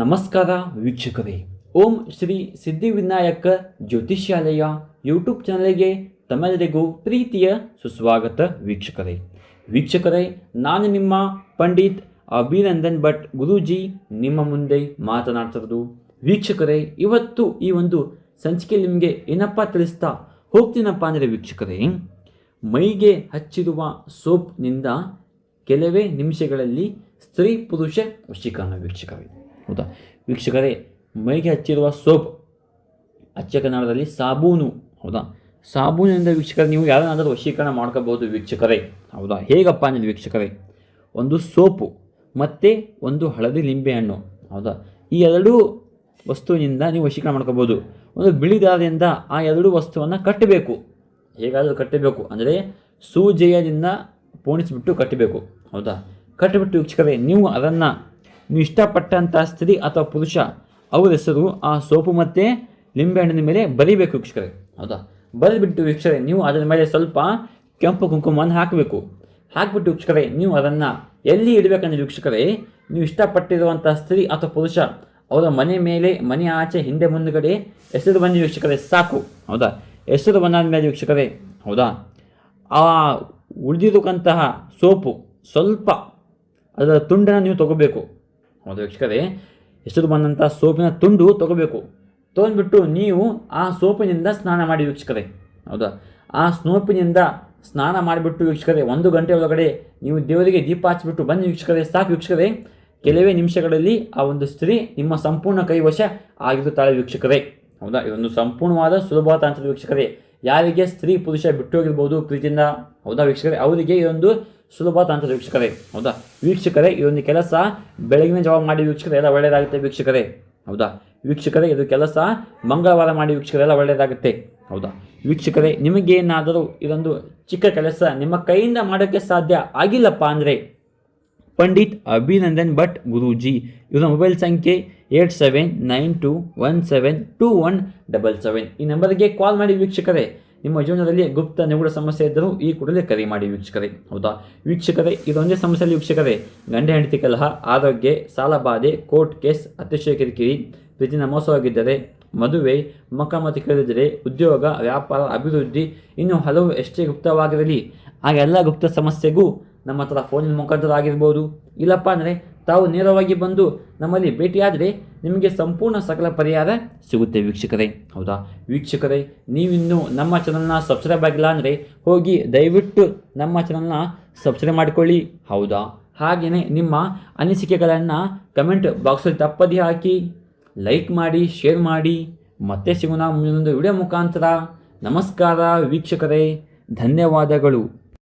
ನಮಸ್ಕಾರ ವೀಕ್ಷಕರೇ. ಓಂ ಶ್ರೀ ಸಿದ್ಧಿವಿನಾಯಕ ಜ್ಯೋತಿಷ್ಯಾಲಯ ಯೂಟ್ಯೂಬ್ ಚಾನಲ್ಗೆ ತಮ್ಮೆಲ್ಲರಿಗೂ ಪ್ರೀತಿಯ ಸುಸ್ವಾಗತ ವೀಕ್ಷಕರೇ. ವೀಕ್ಷಕರೇ, ನಾನು ನಿಮ್ಮ ಪಂಡಿತ್ ಅಭಿನಂದನ್ ಭಟ್ ಗುರೂಜಿ ನಿಮ್ಮ ಮುಂದೆ ಮಾತನಾಡ್ತಿರೋದು. ವೀಕ್ಷಕರೇ, ಇವತ್ತು ಈ ಒಂದು ಸಂಚಿಕೆ ನಿಮಗೆ ಏನಪ್ಪ ತಿಳಿಸ್ತಾ ಹೋಗ್ತೀನಪ್ಪ ಅಂದರೆ ವೀಕ್ಷಕರೇ, ಮೈಗೆ ಹಚ್ಚಿರುವ ಸೋಪ್ನಿಂದ ಕೆಲವೇ ನಿಮಿಷಗಳಲ್ಲಿ ಸ್ತ್ರೀ ಪುರುಷ ವಶೀಕರಣ ವೀಕ್ಷಕರೇ. ಹೌದಾ? ವೀಕ್ಷಕರೇ, ಮೈಗೆ ಹಚ್ಚಿರುವ ಸೋಪ್ ಅಚ್ಚ ಕನ್ನಡದಲ್ಲಿ ಸಾಬೂನು, ಹೌದಾ? ಸಾಬೂನಿನಿಂದ ವೀಕ್ಷಕರೇ, ನೀವು ಯಾರನ್ನಾದರೂ ವಶೀಕರಣ ಮಾಡ್ಕೋಬೋದು ವೀಕ್ಷಕರೇ. ಹೌದಾ? ಹೇಗಪ್ಪ ಅಂದರೆ ವೀಕ್ಷಕರೇ? ಒಂದು ಸೋಪು, ಮತ್ತು ಒಂದು ಹಳದಿ ಲಿಂಬೆಹಣ್ಣು ಹೌದಾ? ಈ ಎರಡೂ ವಸ್ತುವಿನಿಂದ ನೀವು ವಶೀಕರಣ ಮಾಡ್ಕೋಬೋದು ಒಂದು ಬಿಳಿ ದಾರದಿಂದ ಆ ಎರಡು ವಸ್ತುವನ್ನು ಕಟ್ಟಬೇಕು. ಹೇಗಾದರೂ ಕಟ್ಟಬೇಕು. ಅಂದರೆ ಸೂಜಯದಿಂದ ಪೋಣಿಸಿಬಿಟ್ಟು ಕಟ್ಟಬೇಕು. ಹೌದಾ? ಕಟ್ಟಿಬಿಟ್ಟು ವೀಕ್ಷಕರೇ, ನೀವು ಅದನ್ನು ನೀವು ಇಷ್ಟಪಟ್ಟಂಥ ಸ್ತ್ರೀ ಅಥವಾ ಪುರುಷ, ಅವರ ಹೆಸರು ಆ ಸೋಪು ಮತ್ತು ಲಿಂಬೆಹಣ್ಣಿನ ಮೇಲೆ ಬರಿಬೇಕು ವೀಕ್ಷಕರೇ. ಹೌದಾ? ಬರೆದ್ಬಿಟ್ಟು ವೀಕ್ಷಕರೇ, ನೀವು ಅದರ ಮೇಲೆ ಸ್ವಲ್ಪ ಕೆಂಪು ಕುಂಕುಮವನ್ನು ಹಾಕಬೇಕು. ಹಾಕಿಬಿಟ್ಟು ವೀಕ್ಷಕರೇ, ನೀವು ಅದನ್ನು ಎಲ್ಲಿ ಇಡಬೇಕಂದ್ರೆ ವೀಕ್ಷಕರೇ, ನೀವು ಇಷ್ಟಪಟ್ಟಿರುವಂಥ ಸ್ತ್ರೀ ಅಥವಾ ಪುರುಷ, ಅವರ ಮನೆ ಮೇಲೆ, ಮನೆ ಆಚೆ, ಹಿಂದೆ ಮುಂದುಗಡೆ ಹೆಸರು ಬಂದು ವೀಕ್ಷಕರೇ, ಸಾಕು. ಹೌದಾ? ಹೆಸರು ಬಂದಾದ ಮೇಲೆ ವೀಕ್ಷಕರೇ, ಹೌದಾ? ಆ ಉಳಿದಿರುವಂತಹ ಸೋಪು ಸ್ವಲ್ಪ ಅದರ ತುಂಡನ್ನು ನೀವು ತಗೋಬೇಕು. ಹೌದಾ ವೀಕ್ಷಕರೇ ಹೆಸರು ಬಂದಂಥ ಸೋಪಿನ ತುಂಡು ತಗೋಬೇಕು. ತಗೊಂಡ್ಬಿಟ್ಟು ನೀವು ಆ ಸೋಪಿನಿಂದ ಸ್ನಾನ ಮಾಡಿ ವೀಕ್ಷಕರೇ. ಹೌದಾ? ಆ ಸೋಪಿನಿಂದ ಸ್ನಾನ ಮಾಡಿಬಿಟ್ಟು ವೀಕ್ಷಕರೇ, ಒಂದು ಗಂಟೆ ಒಳಗಡೆ ನೀವು ದೇವರಿಗೆ ದೀಪ ಹಚ್ಚಿಬಿಟ್ಟು ಬನ್ನಿ ವೀಕ್ಷಕರೇ. ಸಾಕು ವೀಕ್ಷಕರೇ. ಕೆಲವೇ ನಿಮಿಷಗಳಲ್ಲಿ ಆ ಒಂದು ಸ್ತ್ರೀ ನಿಮ್ಮ ಸಂಪೂರ್ಣ ಕೈವಶ ಆಗಿರುತ್ತಾಳೆ ವೀಕ್ಷಕರೇ. ಹೌದಾ? ಇದೊಂದು ಸಂಪೂರ್ಣವಾದ ಸುಲಭ ತಾಂತ್ರಿಕ ವೀಕ್ಷಕರೇ. ಯಾರಿಗೆ ಸ್ತ್ರೀ ಪುರುಷ ಬಿಟ್ಟು ಹೋಗಿರ್ಬೋದು ಪ್ರೀತಿಯಿಂದ. ಹೌದಾ ವೀಕ್ಷಕರೇ? ಅವರಿಗೆ ಇದೊಂದು ಸುಲಭ ಅಂತ ವೀಕ್ಷಕರೇ. ಹೌದಾ? ವೀಕ್ಷಕರೇ, ಇದೊಂದು ಕೆಲಸ. ಬೆಳಗಿನ ಜಾವ ಮಾಡಿ ವೀಕ್ಷಕರೇ, ಎಲ್ಲ ಒಳ್ಳೆಯದಾಗುತ್ತೆ ವೀಕ್ಷಕರೇ. ಹೌದಾ? ವೀಕ್ಷಕರೇ, ಇದು ಕೆಲಸ. ಮಂಗಳವಾರ ಮಾಡಿ ವೀಕ್ಷಕರೆಲ್ಲ ಒಳ್ಳೆಯದಾಗುತ್ತೆ. ಹೌದಾ? ವೀಕ್ಷಕರೇ, ನಿಮಗೇನಾದರೂ ಇದೊಂದು ಚಿಕ್ಕ ಕೆಲಸ. ನಿಮ್ಮ ಕೈಯಿಂದ ಮಾಡೋಕ್ಕೆ ಸಾಧ್ಯ ಆಗಿಲ್ಲಪ್ಪ ಅಂದರೆ ಪಂಡಿತ್ ಅಭಿನಂದನ್ ಭಟ್ ಗುರೂಜಿ. ಇವರ ಮೊಬೈಲ್ ಸಂಖ್ಯೆ eight seven nine two one seven two one double seven. ಈ ನಂಬರ್ಗೆ ಕಾಲ್ ಮಾಡಿ ವೀಕ್ಷಕರೇ. ನಿಮ್ಮ ಜೀವನದಲ್ಲಿ ಗುಪ್ತ ನಿಗೂಢ ಸಮಸ್ಯೆ ಇದ್ದರೂ ಈ ಕೂಡಲೇ ಕರೆ ಮಾಡಿ ವೀಕ್ಷಕರೇ. ಹೌದಾ? ವೀಕ್ಷಕರೇ, ಇದೊಂದೇ ಸಮಸ್ಯೆಯಲ್ಲಿ ವೀಕ್ಷಕರೇ. ಗಂಡ, ಹೆಂಡತಿ ಕಲಹ, ಆರೋಗ್ಯ, ಸಾಲಬಾಧೆ, ಕೋರ್ಟ್ ಕೇಸ್ ಅತಿಶಯ ಕಿರಿಕಿರಿ ಪ್ರತಿದಿನ ಮೋಸವಾಗಿದ್ದರೆ ಮದುವೆ ಮಕ್ಕಮತಿ ಕೇಳಿದರೆ ಉದ್ಯೋಗ, ವ್ಯಾಪಾರ, ಅಭಿವೃದ್ಧಿ ಇನ್ನು ಹಲವು ಎಷ್ಟೇ ಗುಪ್ತವಾಗಿರಲಿ. ಆ ಎಲ್ಲ ಗುಪ್ತ ಸಮಸ್ಯೆಗೂ ನಮ್ಮ ಹತ್ರ ಫೋನಿನ ಮುಖಾಂತರ ಇಲ್ಲಪ್ಪ ಅಂದರೆ ತಾವು ನೇರವಾಗಿ ಬಂದು ನಮ್ಮಲ್ಲಿ ಭೇಟಿಯಾದರೆ ನಿಮಗೆ ಸಂಪೂರ್ಣ ಸಕಲ ಪರಿಹಾರ ಸಿಗುತ್ತೆ ವೀಕ್ಷಕರೇ. ಹೌದಾ? ವೀಕ್ಷಕರೇ, ನೀವಿನ್ನೂ ನಮ್ಮ ಚಾನಲ್ನ ಸಬ್ಸ್ಕ್ರೈಬ್ ಆಗಿಲ್ಲ ಅಂದರೆ ಹೋಗಿ ದಯವಿಟ್ಟು ನಮ್ಮ ಚಾನಲ್ನ ಸಬ್ಸ್ಕ್ರೈಬ್ ಮಾಡಿಕೊಳ್ಳಿ. ಹೌದಾ? ಹಾಗೆಯೇ ನಿಮ್ಮ ಅನಿಸಿಕೆಗಳನ್ನು ಕಮೆಂಟ್ ಬಾಕ್ಸಲ್ಲಿ ತಪ್ಪದೇ ಹಾಕಿ. ಲೈಕ್ ಮಾಡಿ ಶೇರ್ ಮಾಡಿ. ಮತ್ತೆ ಸಿಗೋಣ ಮುಂದೊಂದು ವಿಡಿಯೋ ಮುಖಾಂತರ. ನಮಸ್ಕಾರ ವೀಕ್ಷಕರೇ. ಧನ್ಯವಾದಗಳು.